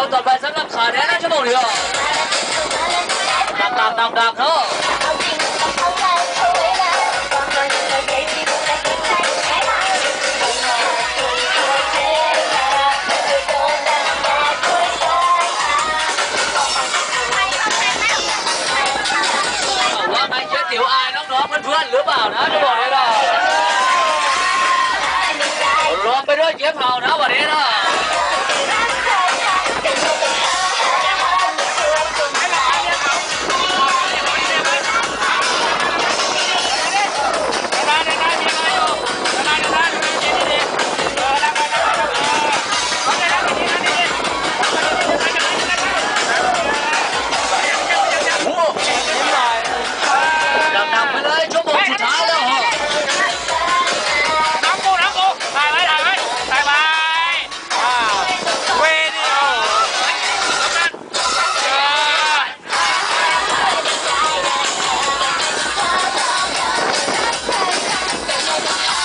ราต่อไปสำหรับขาแดนะชั่วโมงเดียวตามตามตามตามเนาะว่าไงเจ๊ติ๋วอายน้องๆเพื่อนๆหรือเปล่านะจะบอกให้เรารวมไปด้วยเจ๊